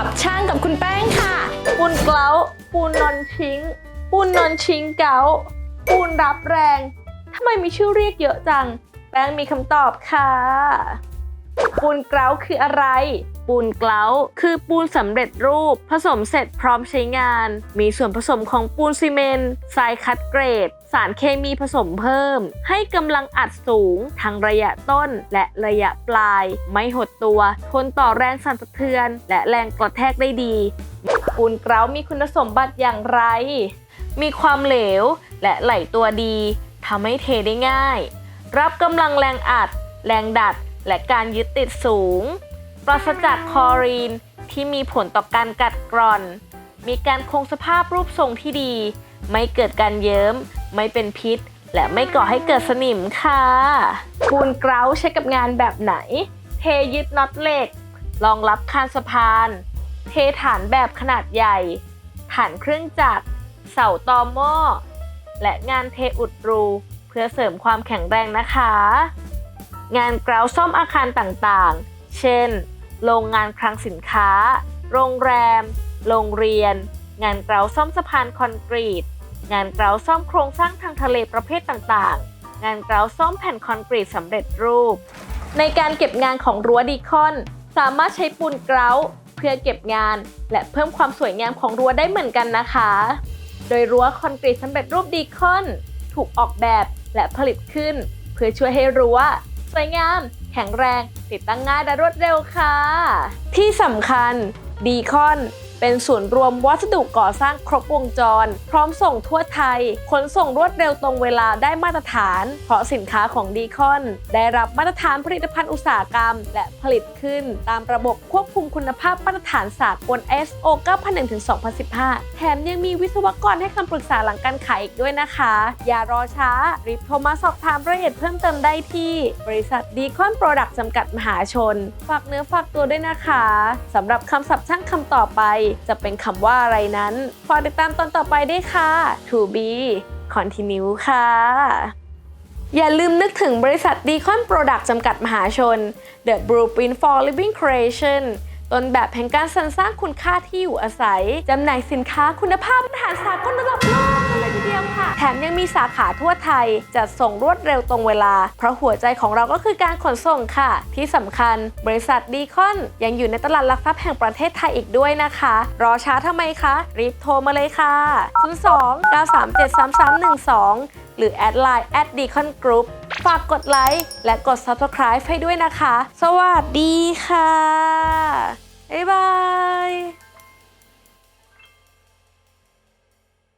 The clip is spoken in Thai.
สับช่างกับคุณแป้งค่ะ ปูนเกลาปูนนอนชิง ปูนนอนชิงเกาปูนรับแรงทำไมมีชื่อเรียกเยอะจัง แป้งมีคำตอบค่ะ ปูนเกลาคืออะไร ปูนเกลาคือปูนสำเร็จรูป ผสมเสร็จพร้อมใช้งาน มีส่วนผสมของปูนซีเมนต์ทรายคัดเกรด สารเคมีผสมเพิ่ม ให้กำลังอัดสูง ทั้งระยะต้นและระยะปลาย ไม่หดตัว ทนต่อแรงสั่นสะเทือน และแรงกระแทกได้ดี ปูนเกลามีคุณสมบัติอย่างไร มีความเหลวและไหลตัวดีทำให้เทได้ง่าย รับกำลังแรงอัด แรงดัด และการยึดติดสูง ปราศจากคอรีนที่มีผลต่อการกัดกร่อน มีการคงสภาพรูปทรงที่ดี ไม่เกิดการเยิ้ม ไม่เป็นพิษ และไม่ก่อให้เกิดสนิมค่ะปูนเกลาใช้กับงานแบบไหน เทยึดน็อตเหล็ก รองรับคานสะพาน เทฐานแบบขนาดใหญ่ ฐานเครื่องจักร เสาตอหม้อ และงานเทอุดรู เพื่อเสริมความแข็งแรงนะคะ งานเกลาซ่อมอาคารต่างๆ เช่น โรงงานคลังสินค้า โรงแรม โรงเรียน งานเกลาซ่อมสะพานคอนกรีต งานเกลาซ่อมโครงสร้างทางทะเลประเภทต่างๆ งานเกลาซ่อมแผ่นคอนกรีตสำเร็จรูป ในการเก็บงานของรั้วดีคอน สามารถใช้ปูนเกลาเพื่อเก็บงาน และเพิ่มความสวยงามของรั้วได้เหมือนกันนะคะ โดยรั้วคอนกรีตสำเร็จรูปดีคอน ถูกออกแบบและผลิตขึ้น เพื่อช่วยให้รั้ว สวยงาม แข็งแรง ติดตั้งง่ายและรวดเร็วค่ะ ที่สำคัญดีคอน เป็นศูนย์รวมวัสดุก่อสร้างครบวงจร พร้อมส่งทั่วไทย ขนส่งรวดเร็วตรงเวลาได้มาตรฐาน เพราะสินค้าของดีคอน ได้รับมาตรฐานผลิตภัณฑ์อุตสาหกรรม และผลิตขึ้น ตามระบบควบคุมคุณภาพมาตรฐานสากล ISO 9001-2015 แถมยังมีวิศวกรให้คำปรึกษาหลังการขายอีกด้วยนะคะ อย่ารอช้า รีบโทรมาสอบถามรายละเอียดเพิ่มเติมได้ที่ บริษัทดีคอนโปรดักต์จำกัดมหาชน ฝากเนื้อฝากตัวด้วยนะคะสำหรับคำศัพท์ช่างคำต่อไปจะเป็นคำว่าอะไรนั้นฝากติดตามตอนต่อไปด้วยค่ะ To be continue ค่ะ อย่าลืมนึกถึงบริษัทดีคอนโปรดักต์จำกัดมหาชน The Blueprint for Living Creation ต้นแบบแห่งการสรรสร้างคุณค่าที่อยู่อาศัย จำหน่ายสินค้าคุณภาพมาตรฐานสากลระดับโลก ทีเดียวค่ะ แถมยังมีสาขาทั่วไทยจัดส่งรวดเร็วตรงเวลา เพราะหัวใจของเราก็คือการขนส่งค่ะ ที่สำคัญบริษัทดีคอนยังอยู่ในตลาดหลักทรัพย์แห่งประเทศไทยอีกด้วยนะคะ รอช้าทำไมคะ รีบโทรมาเลยค่ะ 02 937 3312 หรือแอดไลน์ at deacon group ฝากกดไลค์และกด subscribe ให้ด้วยนะคะ สวัสดีค่ะ